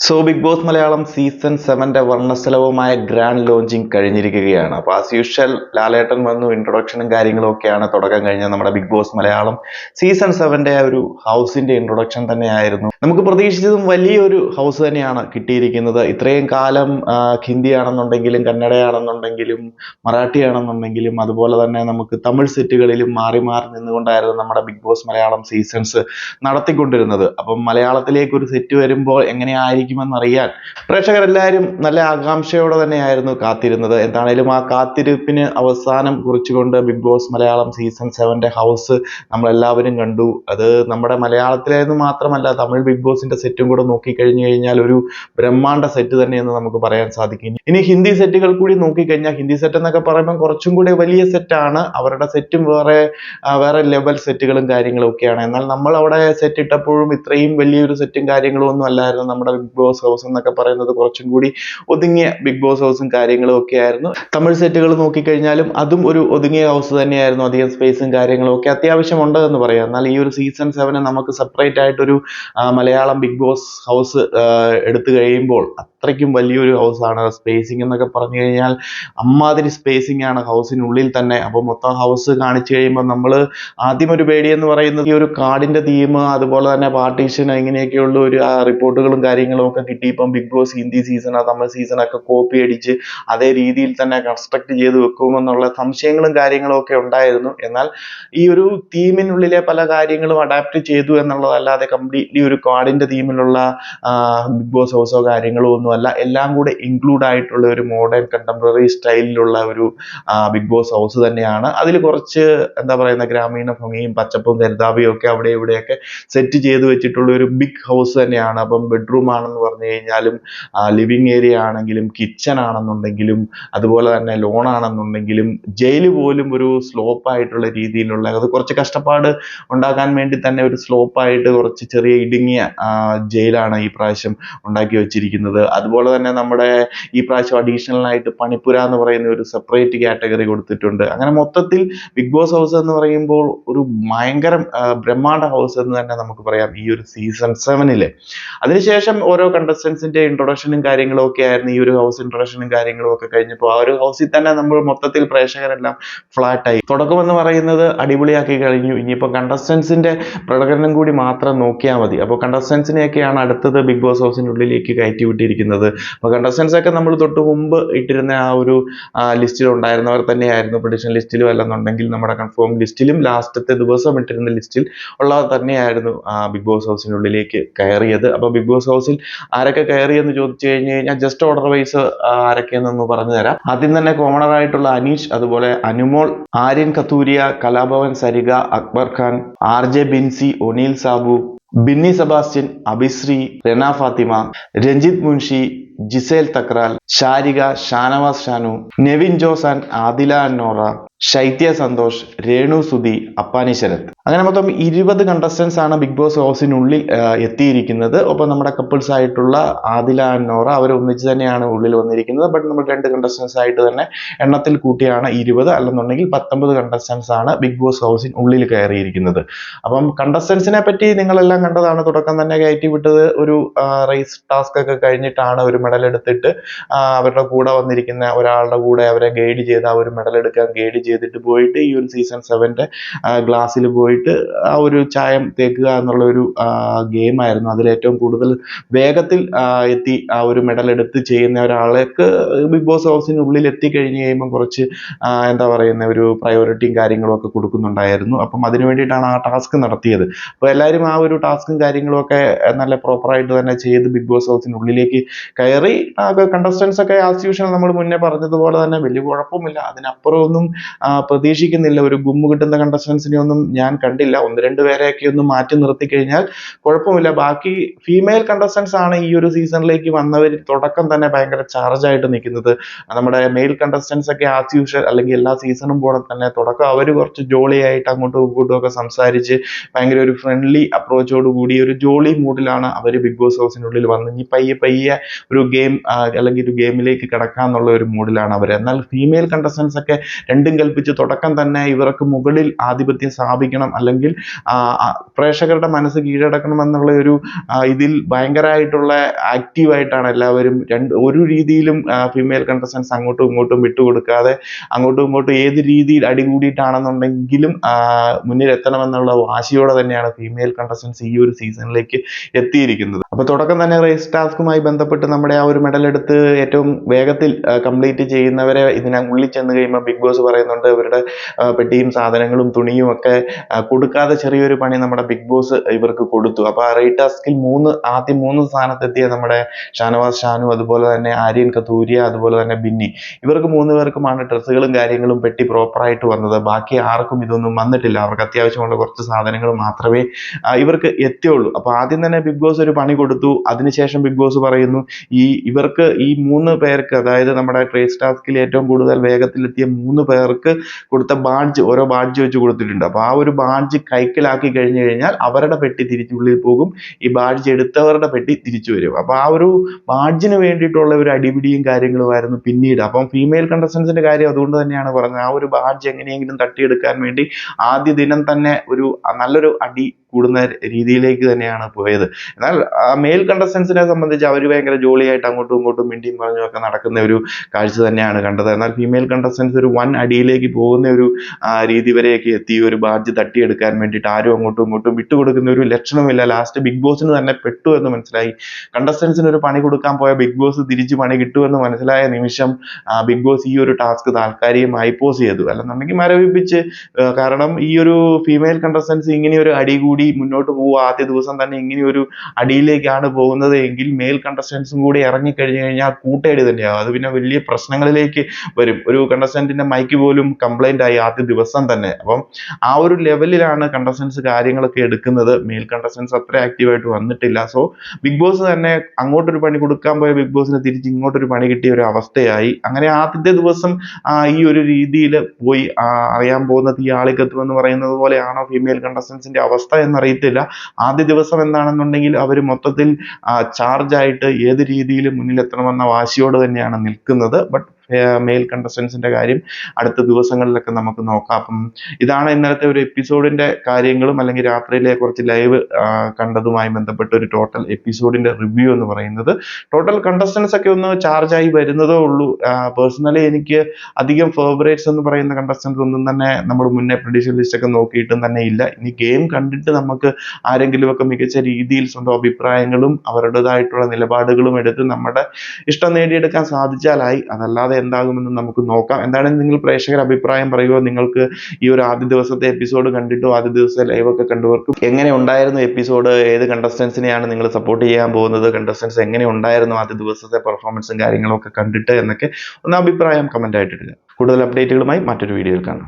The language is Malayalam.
So big boss Malayalam season സെവന്റെ വർണസ്ഥലവുമായ ഗ്രാൻഡ് ലോഞ്ചിങ് കഴിഞ്ഞിരിക്കുകയാണ്. അപ്പൊ ആസ് യൂഷ്വൽ ലാലേട്ടൻ വന്നു ഇൻട്രൊഡക്ഷനും കാര്യങ്ങളും ഒക്കെയാണ് തുടക്കം കഴിഞ്ഞ നമ്മുടെ ബിഗ് ബോസ് മലയാളം സീസൺ സെവന്റെ ആ ഒരു ഹൗസിന്റെ ഇൻട്രൊഡക്ഷൻ തന്നെയായിരുന്നു. നമുക്ക് പ്രതീക്ഷിച്ചതും വലിയൊരു ഹൗസ് തന്നെയാണ് കിട്ടിയിരിക്കുന്നത്. ഇത്രയും കാലം ഹിന്ദി ആണെന്നുണ്ടെങ്കിലും കന്നഡയാണെന്നുണ്ടെങ്കിലും മറാഠി ആണെന്നുണ്ടെങ്കിലും അതുപോലെ തന്നെ നമുക്ക് തമിഴ് സെറ്റുകളിലും മാറി മാറി നിന്നുകൊണ്ടായിരുന്നു നമ്മുടെ ബിഗ് ബോസ് മലയാളം സീസൺസ് നടത്തിക്കൊണ്ടിരുന്നത്. അപ്പം മലയാളത്തിലേക്ക് ഒരു സെറ്റ് വരുമ്പോൾ എങ്ങനെയായിരിക്കുമെന്ന് അറിയാൻ പ്രേക്ഷകരെല്ലാവരും നല്ല ആകാംക്ഷയോടെ തന്നെയായിരുന്നു കാത്തിരുന്നത്. എന്താണേലും ആ കാത്തിരിപ്പിന് അവസാനം കുറിച്ചുകൊണ്ട് ബിഗ് ബോസ് മലയാളം സീസൺ സെവന്റെ ഹൗസ് നമ്മളെല്ലാവരും കണ്ടു. അത് നമ്മുടെ മലയാളത്തിലായിരുന്നു മാത്രമല്ല തമിഴ് ബിഗ് ബോസിന്റെ സെറ്റും കൂടെ നോക്കിക്കഴിഞ്ഞു കഴിഞ്ഞാൽ ഒരു ബ്രഹ്മാണ്ട സെറ്റ് തന്നെയെന്ന് നമുക്ക് പറയാൻ സാധിക്കും. ഇനി ഹിന്ദി സെറ്റുകൾ കൂടി നോക്കിക്കഴിഞ്ഞാൽ ഹിന്ദി സെറ്റ് എന്നൊക്കെ പറയുമ്പോൾ കുറച്ചും കൂടി വലിയ സെറ്റാണ്. അവരുടെ സെറ്റും വേറെ വേറെ ലെവൽ സെറ്റുകളും കാര്യങ്ങളും ഒക്കെയാണ്. എന്നാൽ നമ്മൾ അവിടെ സെറ്റ് ഇട്ടപ്പോഴും ഇത്രയും വലിയൊരു സെറ്റും കാര്യങ്ങളും ഒന്നും അല്ലായിരുന്നു നമ്മുടെ ബോസ് ഹൗസ് എന്നൊക്കെ പറയുന്നത് കുറച്ചും കൂടി ഒതുങ്ങിയ ബിഗ് ബോസ് ഹൗസും കാര്യങ്ങളും ഒക്കെ ആയിരുന്നു. തമിഴ് സെറ്റുകൾ നോക്കിക്കഴിഞ്ഞാലും അതും ഒരു ഒതുങ്ങിയ ഹൗസ് തന്നെയായിരുന്നു അധികം സ്പേസും കാര്യങ്ങളും ഒക്കെ. അത്യാവശ്യം ഉണ്ട് എന്ന് പറയാം. എന്നാൽ ഈ ഒരു സീസൺ സെവന് നമുക്ക് സെപ്പറേറ്റ് ആയിട്ടൊരു മലയാളം ബിഗ് ബോസ് ഹൗസ് എടുത്തു കഴിയുമ്പോൾ അത്രയ്ക്കും വലിയൊരു ഹൗസാണ് സ്പേസിംഗ് എന്നൊക്കെ പറഞ്ഞു കഴിഞ്ഞാൽ അമ്മാതിരി സ്പേസിംഗ് ആണ് ഹൗസിനുള്ളിൽ തന്നെ. അപ്പോൾ മൊത്തം ഹൗസ് കാണിച്ചു കഴിയുമ്പോൾ നമ്മൾ ആദ്യം ഒരു പേടി എന്ന് പറയുന്നത് ഈ ഒരു കാർഡിന്റെ തീം അതുപോലെ തന്നെ പാർട്ടീഷൻ ഇങ്ങനെയൊക്കെയുള്ള ഒരു റിപ്പോർട്ടുകളും കാര്യങ്ങളും ഒക്കെ കിട്ടി. ഇപ്പം Bigg Boss Hindi season Tamil season ഒക്കെ കോപ്പി അടിച്ച് അതേ രീതിയിൽ തന്നെ കൺസ്ട്രക്ട് ചെയ്ത് വെക്കുമെന്നുള്ള സംശയങ്ങളും കാര്യങ്ങളും ഒക്കെ ഉണ്ടായിരുന്നു. എന്നാൽ ഈ ഒരു തീമിനുള്ളിലെ പല കാര്യങ്ങളും അഡാപ്റ്റ് ചെയ്തു എന്നുള്ളതല്ലാതെ കംപ്ലീറ്റ്ലി ഒരു കാർഡിന്റെ തീമിലുള്ള ബിഗ് ബോസ് ഹൗസോ കാര്യങ്ങളോ ഒന്നുമല്ല എല്ലാം കൂടെ ഇൻക്ലൂഡ് ആയിട്ടുള്ള ഒരു മോഡേൺ കണ്ടംപററി സ്റ്റൈലിലുള്ള ഒരു ബിഗ് ബോസ് ഹൗസ് തന്നെയാണ്. അതിൽ കുറച്ച് എന്താ പറയുന്ന ഗ്രാമീണ ഭംഗിയും പച്ചപ്പും കരുതാവിയും ഒക്കെ അവിടെ ഇവിടെയൊക്കെ സെറ്റ് ചെയ്ത് വെച്ചിട്ടുള്ള ഒരു ബിഗ് ഹൗസ് തന്നെയാണ്. അപ്പം ബെഡ്റൂം ആണെന്ന് പറഞ്ഞു കഴിഞ്ഞാലും ലിവിങ് ഏരിയ ആണെങ്കിലും കിച്ചൺ ആണെന്നുണ്ടെങ്കിലും അതുപോലെ തന്നെ ലോൺ ആണെന്നുണ്ടെങ്കിലും ജയിൽ പോലും ഒരു സ്ലോപ്പ് ആയിട്ടുള്ള രീതിയിലുള്ള അത് കുറച്ച് കഷ്ടപ്പാട് ഉണ്ടാക്കാൻ വേണ്ടി തന്നെ ഒരു സ്ലോപ്പ് ആയിട്ട് കുറച്ച് ചെറിയ ഇടുങ്ങിയ ജയിലാണ് ഈ പ്രാവശ്യം ഉണ്ടാക്കി വെച്ചിരിക്കുന്നത്. അതുപോലെ തന്നെ നമ്മുടെ ഈ പ്രാവശ്യം അഡീഷണൽ ആയിട്ട് പണിപ്പുര എന്ന് പറയുന്ന ഒരു സെപ്പറേറ്റ് കാറ്റഗറി കൊടുത്തിട്ടുണ്ട്. അങ്ങനെ മൊത്തത്തിൽ ബിഗ് ബോസ് ഹൗസ് എന്ന് പറയുമ്പോൾ ഒരു ഭയങ്കര ബ്രഹ്മാണ്ഡ ഹൗസ് എന്ന് തന്നെ നമുക്ക് പറയാം ഈ ഒരു സീസൺ സെവനിൽ അതിനുശേഷം ഓരോ കണ്ടസ്റ്റൻസിന്റെ ഇൻട്രൊഡക്ഷനും കാര്യങ്ങളും ഒക്കെ ആയിരുന്നു. ഈ ഒരു ഹൗസ് ഇൻട്രൊഡക്ഷനും കാര്യങ്ങളും ഒക്കെ കഴിഞ്ഞപ്പോൾ ആ ഒരു ഹൗസിൽ തന്നെ നമ്മൾ മൊത്തത്തിൽ പ്രേക്ഷകരെല്ലാം ഫ്ലാറ്റ് ആയി. തുടക്കം എന്ന് പറയുന്നത് അടിപൊളിയാക്കി കഴിഞ്ഞു. ഇനിയിപ്പോൾ കണ്ടസ്റ്റൻസിന്റെ പ്രകടനം കൂടി മാത്രം നോക്കിയാൽ മതി. അപ്പോൾ കണ്ടസ്റ്റൻസിനെയൊക്കെയാണ് അടുത്തത് ബിഗ് ബോസ് ഹൗസിനുള്ളിലേക്ക് കയറ്റി വിട്ടിരിക്കുന്നത്. അപ്പോൾ കണ്ടസ്റ്റൻസ് ഒക്കെ നമ്മൾ തൊട്ട് മുമ്പ് ഇട്ടിരുന്ന ആ ഒരു ലിസ്റ്റിൽ ഉണ്ടായിരുന്നവർ തന്നെയായിരുന്നു. പ്രഡിഷൻ ലിസ്റ്റിലും അല്ലെന്നുണ്ടെങ്കിൽ നമ്മുടെ കൺഫേം ലിസ്റ്റിലും ലാസ്റ്റത്തെ ദിവസം ഇട്ടിരുന്ന ലിസ്റ്റിൽ ഉള്ളവർ തന്നെയായിരുന്നു ബിഗ് ബോസ് ഹൗസിനുള്ളിലേക്ക് കയറിയത്. അപ്പോൾ ബിഗ് ബോസ് ഹൗസിൽ ആരൊക്കെ കയറിയെന്ന് ചോദിച്ചു കഴിഞ്ഞു കഴിഞ്ഞാൽ ജസ്റ്റ് ഓർഡർ വൈസ് ആരൊക്കെയെന്നൊന്ന് പറഞ്ഞു തരാം. ആദ്യം തന്നെ കോമണർ ആയിട്ടുള്ള അനീഷ് അതുപോലെ അനുമോൾ ആര്യൻ കത്തൂരിയ കലാഭവൻ സരിക അക്ബർ ഖാൻ ആർ ജെ ബിൻസി ഒനീൽ സാബു ബിന്നി സെബാസ്റ്റ്യൻ അഭിശ്രീ റെന ഫാത്തിമ രഞ്ജിത് മുൻഷി ജിസേൽ തക്രാൽ ഷാരിക ഷാനവാസ് ഷാനു നെവിൻ ജോസാൻ ആദില അന്നോറ ശൈത്യ സന്തോഷ് രേണു സുധി അപ്പാനി ശരത്. അങ്ങനെ മൊത്തം ഇരുപത് കണ്ടസ്റ്റൻസ് ആണ് ബിഗ് ബോസ് ഹൗസിനുള്ളിൽ എത്തിയിരിക്കുന്നത്. ഒപ്പം നമ്മുടെ കപ്പിൾസ് ആയിട്ടുള്ള ആദില നോറ അവർ ഒന്നിച്ച് തന്നെയാണ് ഉള്ളിൽ വന്നിരിക്കുന്നത്. ബട്ട് നമ്മൾ രണ്ട് കണ്ടസ്റ്റൻസ് ആയിട്ട് തന്നെ എണ്ണത്തിൽ കൂട്ടിയാണ് ഇരുപത്. അല്ലെന്നുണ്ടെങ്കിൽ പത്തൊമ്പത് കണ്ടസ്റ്റൻസ് ആണ് ബിഗ് ബോസ് ഹൗസിന് ഉള്ളിൽ കയറിയിരിക്കുന്നത്. അപ്പം കണ്ടസ്റ്റൻസിനെ പറ്റി നിങ്ങളെല്ലാം കണ്ടതാണ്. തുടക്കം തന്നെ കയറ്റി വിട്ടത് ഒരു റേസ് ടാസ്ക് ഒക്കെ കഴിഞ്ഞിട്ടാണ് ഒരു മെഡൽ എടുത്തിട്ട് അവരുടെ കൂടെ വന്നിരിക്കുന്ന ഒരാളുടെ കൂടെ അവരെ ഗൈഡ് ചെയ്ത് ആ ഒരു മെഡൽ എടുക്കാൻ ഗൈഡ് ചെയ്തിട്ട് പോയിട്ട് ഈ ഒരു സീസൺ സെവന്റെ ഗ്ലാസ്സിൽ പോയിട്ട് ആ ഒരു ചായം തേക്കുക എന്നുള്ള ഒരു ഗെയിം ആയിരുന്നു അതിൽ ഏറ്റവും കൂടുതൽ വേഗത്തിൽ എത്തി ആ ഒരു മെഡൽ എടുത്ത് ചെയ്യുന്ന ഒരാളേക്ക് ബിഗ് ബോസ് ഹൗസിനുള്ളിൽ എത്തിക്കഴിഞ്ഞ് കഴിയുമ്പോൾ കുറച്ച് എന്താ പറയുന്ന ഒരു പ്രയോറിറ്റിയും കാര്യങ്ങളും ഒക്കെ കൊടുക്കുന്നുണ്ടായിരുന്നു. അപ്പം അതിനു വേണ്ടിയിട്ടാണ് ആ ടാസ്ക് നടത്തിയത്. അപ്പോൾ എല്ലാവരും ആ ഒരു ടാസ്കും കാര്യങ്ങളും ഒക്കെ നല്ല പ്രോപ്പറായിട്ട് തന്നെ ചെയ്ത് ബിഗ് ബോസ് ഹൗസിനുള്ളിലേക്ക് കയറി. കണ്ടസ്റ്റൻസ് ഒക്കെ ആസ് നമ്മൾ മുന്നേ പറഞ്ഞതുപോലെ തന്നെ വലിയ കുഴപ്പമില്ല. അതിനപ്പുറം ഒന്നും പ്രതീക്ഷിക്കുന്നില്ല. ഒരു ഗുമ്മ് കിട്ടുന്ന കണ്ടസ്റ്റൻസിനെ ഒന്നും ഞാൻ കണ്ടില്ല. ഒന്ന് രണ്ട് പേരെയൊക്കെ ഒന്ന് മാറ്റി നിർത്തി കഴിഞ്ഞാൽ കുഴപ്പമില്ല. ബാക്കി ഫീമെയിൽ കണ്ടസ്റ്റൻസ് ആണ് ഈ ഒരു സീസണിലേക്ക് വന്നവർ തുടക്കം തന്നെ ഭയങ്കര ചാർജ് ആയിട്ട് നിൽക്കുന്നത്. നമ്മുടെ മെയിൽ കണ്ടസ്റ്റൻസ് ഒക്കെ ആസ് യൂഷ്വൽ അല്ലെങ്കിൽ എല്ലാ സീസണും പോലെ തന്നെ തുടക്കം അവർ കുറച്ച് ജോളിയായിട്ട് അങ്ങോട്ടും ഇങ്ങോട്ടും ഒക്കെ സംസാരിച്ച് ഭയങ്കര ഒരു ഫ്രണ്ട്ലി അപ്രോച്ചോട് കൂടി ഒരു ജോളി മൂഡിലാണ് അവർ ബിഗ് ബോസ് ഹൗസിനുള്ളിൽ വന്ന് ഇനി പയ്യെ പയ്യെ ഒരു ഗെയിം അല്ലെങ്കിൽ ഒരു ഗെയിമിലേക്ക് കിടക്കാന്നുള്ള ഒരു മൂഡിലാണ് അവർ എന്നാൽ ഫീമെയിൽ കണ്ടസ്റ്റൻസ് ഒക്കെ രണ്ടും കൽപ്പിച്ച് തുടക്കം തന്നെ ഇവർക്ക് മുകളിൽ ആധിപത്യം സ്ഥാപിക്കണം. അല്ലെങ്കിൽ പ്രേക്ഷകരുടെ മനസ്സ് കീഴടക്കണം എന്നുള്ള ഒരു ഇതിൽ ഭയങ്കരമായിട്ടുള്ള ആക്റ്റീവായിട്ടാണ് എല്ലാവരും രണ്ട് ഒരു രീതിയിലും ഫീമെയിൽ കണ്ടസ്റ്റൻസ് അങ്ങോട്ടും ഇങ്ങോട്ടും വിട്ടുകൊടുക്കാതെ അങ്ങോട്ടും ഇങ്ങോട്ടും ഏത് രീതിയിൽ അടികൂടിയിട്ടാണെന്നുണ്ടെങ്കിലും മുന്നിൽ എത്തണമെന്നുള്ള വാശിയോടെ തന്നെയാണ് ഫീമെയിൽ കണ്ടസ്റ്റൻസ് ഈ ഒരു സീസണിലേക്ക് എത്തിയിരിക്കുന്നത്. അപ്പോൾ തുടക്കം തന്നെ റേസ് ടാസ്കുമായി ബന്ധപ്പെട്ട് നമ്മുടെ ആ ഒരു മെഡൽ എടുത്ത് ഏറ്റവും വേഗത്തിൽ കംപ്ലീറ്റ് ചെയ്യുന്നവരെ ഇതിനുള്ളിൽ ചെന്ന് കഴിയുമ്പോൾ ബിഗ് ബോസ് പറയുന്നുണ്ട് അവരുടെ പെട്ടിയും സാധനങ്ങളും തുണിയും ഒക്കെ കൊടുക്കാതെ ചെറിയൊരു പണി നമ്മുടെ ബിഗ് ബോസ് ഇവർക്ക് കൊടുത്തു. അപ്പൊ ആ റേറ്റ് ടാസ്കിൽ മൂന്ന് ആദ്യം മൂന്ന് സ്ഥാനത്തെത്തിയ നമ്മുടെ ഷാനവാസ് ഷാനു അതുപോലെ തന്നെ ആര്യൻ കത്തൂരിയ അതുപോലെ തന്നെ ബിന്നി. ഇവർക്ക് മൂന്ന് പേർക്കുമാണ് ഡ്രസ്സുകളും കാര്യങ്ങളും പെട്ടി പ്രോപ്പറായിട്ട് വന്നത്. ബാക്കി ആർക്കും ഇതൊന്നും വന്നിട്ടില്ല. അവർക്ക് അത്യാവശ്യമുള്ള കുറച്ച് സാധനങ്ങൾ മാത്രമേ ഇവർക്ക് എത്തിയുള്ളൂ. അപ്പൊ ആദ്യം തന്നെ ബിഗ് ബോസ് ഒരു പണി കൊടുത്തു. അതിനുശേഷം ബിഗ് ബോസ് പറയുന്നു ഈ ഇവർക്ക് ഈ മൂന്ന് പേർക്ക് അതായത് നമ്മുടെ ട്രേസ് ടാസ്കിൽ ഏറ്റവും കൂടുതൽ വേഗത്തിലെത്തിയ മൂന്ന് പേർക്ക് കൊടുത്ത ബാഡ്ജ് ഓരോ ബാഡ്ജ് വെച്ച് കൊടുത്തിട്ടുണ്ട്. അപ്പൊ ആ ഒരു ബാഡ്ജ് കൈക്കലാക്കി കഴിഞ്ഞു കഴിഞ്ഞാൽ അവരുടെ പെട്ടി തിരിച്ചുള്ളിൽ പോകും. ഈ ബാഡ്ജ് എടുത്തവരുടെ പെട്ടി തിരിച്ചു വരും. അപ്പൊ ആ ഒരു ബാഡ്ജിന് വേണ്ടിയിട്ടുള്ള ഒരു അടിപിടിയും കാര്യങ്ങളുമായിരുന്നു പിന്നീട്. അപ്പം ഫീമെയിൽ കണ്ടസ്റ്റൻസിന്റെ കാര്യം അതുകൊണ്ട് തന്നെയാണ് പറഞ്ഞത്. ആ ഒരു ബാഡ്ജ് എങ്ങനെയെങ്കിലും തട്ടിയെടുക്കാൻ വേണ്ടി ആദ്യ ദിനം തന്നെ ഒരു നല്ലൊരു അടി കൂടുന്ന രീതിയിലേക്ക് തന്നെയാണ് പോയത്. എന്നാൽ മെയിൽ കണ്ടസ്റ്റൻസിനെ സംബന്ധിച്ച് അവർ ഭയങ്കര ജോളിയായിട്ട് അങ്ങോട്ടും ഇങ്ങോട്ടും മിണ്ടിയും പറഞ്ഞും ഒക്കെ നടക്കുന്ന ഒരു കാഴ്ച തന്നെയാണ് കണ്ടത്. എന്നാൽ ഫീമെയിൽ കണ്ടസ്റ്റൻസ് ഒരു വൻ അടിയിലേക്ക് പോകുന്ന ഒരു രീതി വരെയൊക്കെ എത്തി. ഒരു ബാഡ്ജ് തട്ടിയെടുക്കാൻ വേണ്ടിയിട്ട് ആരും അങ്ങോട്ടും ഇങ്ങോട്ടും വിട്ടുകൊടുക്കുന്ന ഒരു ലക്ഷണമില്ല ലാസ്റ്റ് ബിഗ് ബോസിന് തന്നെ പെട്ടു എന്ന് മനസ്സിലായി. കണ്ടസ്റ്റൻസിന് ഒരു പണി കൊടുക്കാൻ പോയ ബിഗ് ബോസ് തിരിച്ച് പണി കിട്ടുമെന്ന് മനസ്സിലായ നിമിഷം ബിഗ് ബോസ് ഈ ഒരു ടാസ്ക് താൽക്കാലികമായി പോസ് ചെയ്തു. അല്ലെന്നുണ്ടെങ്കിൽ മരവിപ്പിച്ച് കാരണം ഈ ഒരു ഫീമെയിൽ കണ്ടസ്റ്റൻസ് ഇങ്ങനെ ഒരു അടി കൂടി മുന്നോട്ട് പോവുക. ആദ്യ ദിവസം തന്നെ ഇങ്ങനെ ഒരു അടിയിലേക്കാണ് പോകുന്നത് എങ്കിൽ മെയിൽ കണ്ടസ്റ്റൻസും കൂടി ഇറങ്ങി ഇറങ്ങിക്കഴിഞ്ഞു കഴിഞ്ഞാൽ കൂട്ടേടി തന്നെയാവും. അത് പിന്നെ വലിയ പ്രശ്നങ്ങളിലേക്ക് വരും. ഒരു കണ്ടസ്റ്റന്റിന്റെ മൈക്ക് പോലും കംപ്ലൈന്റ് ആയി ആദ്യ ദിവസം തന്നെ. അപ്പം ആ ഒരു ലെവലിലാണ് കണ്ടസ്റ്റൻസ് കാര്യങ്ങളൊക്കെ എടുക്കുന്നത്. മെയിൽ കണ്ടസ്റ്റൻസ് അത്ര ആക്റ്റീവായിട്ട് വന്നിട്ടില്ല. സോ ബിഗ് ബോസ് തന്നെ അങ്ങോട്ടൊരു പണി കൊടുക്കാൻ പോയ ബിഗ് ബോസിന് തിരിച്ച് ഇങ്ങോട്ടൊരു പണി കിട്ടിയ ഒരു അവസ്ഥയായി. അങ്ങനെ ആദ്യത്തെ ദിവസം ഈ ഒരു രീതിയിൽ പോയി അറിയാൻ പോകുന്നത് ഈ എന്ന് പറയുന്നത് പോലെയാണോ ഫീമെയിൽ കണ്ടസ്റ്റൻസിന്റെ അവസ്ഥ എന്നറിയത്തില്ല. ആദ്യ ദിവസം എന്താണെന്നുണ്ടെങ്കിൽ അവർ മൊത്തത്തിൽ ചാർജ് ആയിട്ട് ഏത് രീതിയിൽ മുന്നിലെത്തണമെന്ന വാശിയോട് തന്നെയാണ് നിൽക്കുന്നത്. ബട്ട് മെയിൽ കണ്ടസ്റ്റൻസിന്റെ കാര്യം അടുത്ത ദിവസങ്ങളിലൊക്കെ നമുക്ക് നോക്കാം. അപ്പം ഇതാണ് ഇന്നലത്തെ ഒരു എപ്പിസോഡിന്റെ കാര്യങ്ങളും അല്ലെങ്കിൽ രാത്രിയിലെ കുറച്ച് ലൈവ് കണ്ടതുമായി ബന്ധപ്പെട്ട ഒരു ടോട്ടൽ എപ്പിസോഡിന്റെ റിവ്യൂ എന്ന് പറയുന്നത്. ടോട്ടൽ കണ്ടസ്റ്റൻസ് ഒക്കെ ഒന്ന് ചാർജ് ആയി വരുന്നതേ ഉള്ളൂ. പേഴ്സണലി എനിക്ക് അധികം ഫേവറേറ്റ്സ് എന്ന് പറയുന്ന കണ്ടസ്റ്റൻസ് ഒന്നും തന്നെ നമ്മൾ മുന്നേ പ്രൊഡ്യൂസർ ലിസ്റ്റ് ഒക്കെ നോക്കിയിട്ടും തന്നെ ഇല്ല. ഇനി ഗെയിം കണ്ടിട്ട് നമുക്ക് ആരെങ്കിലും ഒക്കെ മികച്ച രീതിയിൽ സ്വന്തം അഭിപ്രായങ്ങളും അവരുടേതായിട്ടുള്ള നിലപാടുകളും എടുത്ത് നമ്മുടെ ഇഷ്ടം നേടിയെടുക്കാൻ സാധിച്ചാലായി. അതല്ലാതെ എന്താകുമെന്ന് നമുക്ക് നോക്കാം. എന്താണ് നിങ്ങൾ പ്രേക്ഷകർ അഭിപ്രായം പറയുക? നിങ്ങൾക്ക് ഈ ഒരു ആദ്യ ദിവസത്തെ എപ്പിസോഡ് കണ്ടിട്ടോ? ആദ്യ ദിവസത്തെ ലൈവൊക്കെ കണ്ടവർക്കും. എങ്ങനെ ഉണ്ടായിരുന്നു എപ്പിസോഡ്? ഏത് കണ്ടസ്റ്റൻസിനെയാണ് നിങ്ങൾ സപ്പോർട്ട് ചെയ്യാൻ പോകുന്നത്? കണ്ടസ്റ്റൻസ് എങ്ങനെ ഉണ്ടായിരുന്നു ആദ്യ ദിവസത്തെ പെർഫോമൻസും കാര്യങ്ങളും ഒക്കെ കണ്ടിട്ട് എന്നൊക്കെ ഒന്ന് അഭിപ്രായം കമന്റ് ആയിട്ട് ഇടുക. കൂടുതൽ അപ്ഡേറ്റുകളുമായി മറ്റൊരു വീഡിയോയിൽ കാണാം.